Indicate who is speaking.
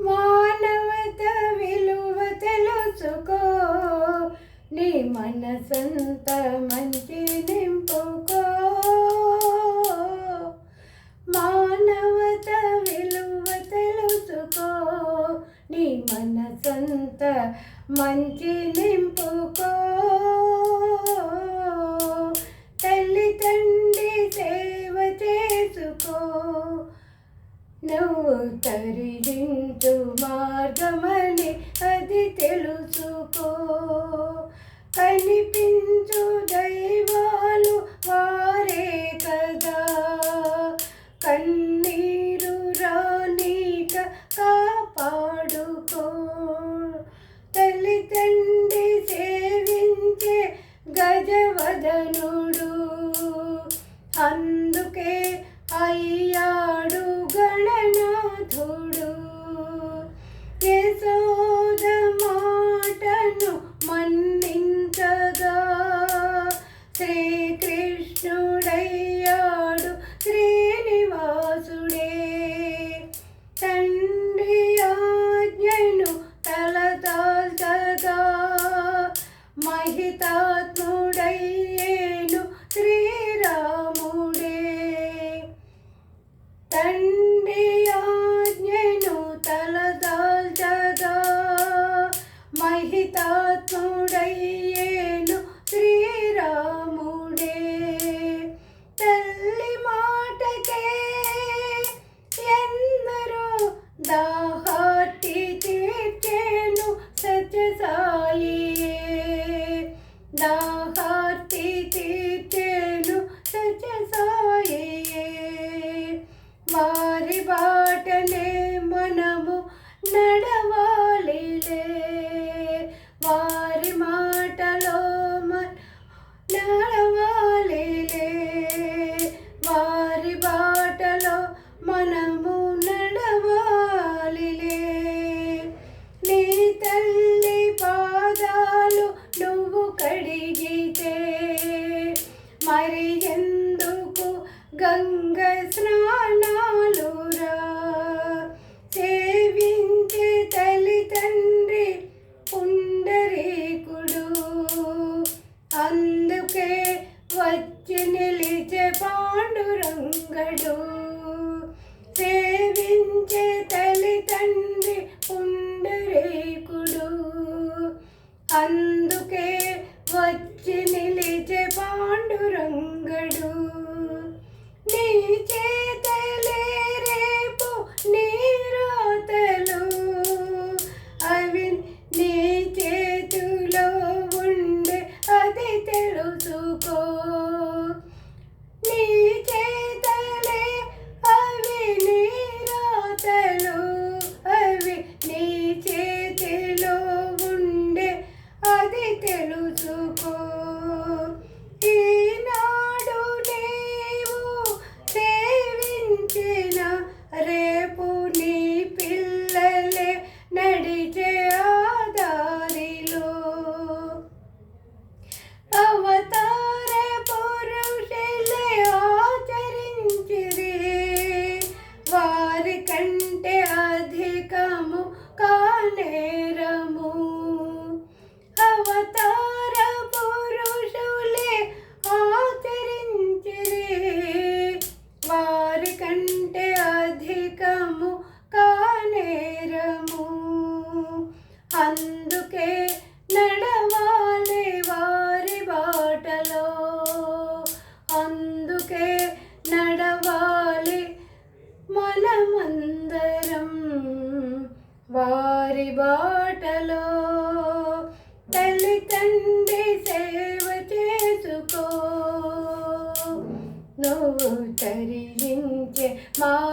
Speaker 1: మానవత విలువ తెలుసుకో. నీ మనసంత మంచి నింపుకో. మానవత విలువ తెలుసుకో. నీ మనసంత మంచి నింపుకో. తల్లి తండ్రి సేవ చేసుకో. నువ్వు తరించు మార్గమని అది తెలుసుకో. కనిపించు దైవాలు వారే కదా. కన్నీరు రానీక కాపాడుకో. తల్లిదండ్రి సేవించే గజవదనుడు అన్న యశోద మాటను మన్నించగా. శ్రీకృష్ణుడయ్యాడు శ్రీనివాసుడే. తండ్రి ఆజ్ఞను తలదాల్చగా. మహితాత్ముడయ్యేను మనము నడవాలిలే. నీ తల్లి పాదాలు నువ్వు కడిగితే మరి ఎందుకు గంగ స్నానాలురా సేవించే తల్లి తండ్రి పుండరీకుడు. అందుకే వచ్చి నిలిచే పాండురంగడు. సేవించే తల్లి తండ్రి పుండరీకుడు. అందుకే వచ్చి నిలిచే పాండురంగడు. నీచే అధికము కానేరము. అందుకే నడవాలి వారి బాటలో. అందుకే నడవాలి మనమందరం వారి బాటలో. తల్లి తండ్రి సేవ చేసుకో. నువ్వు తరించే మా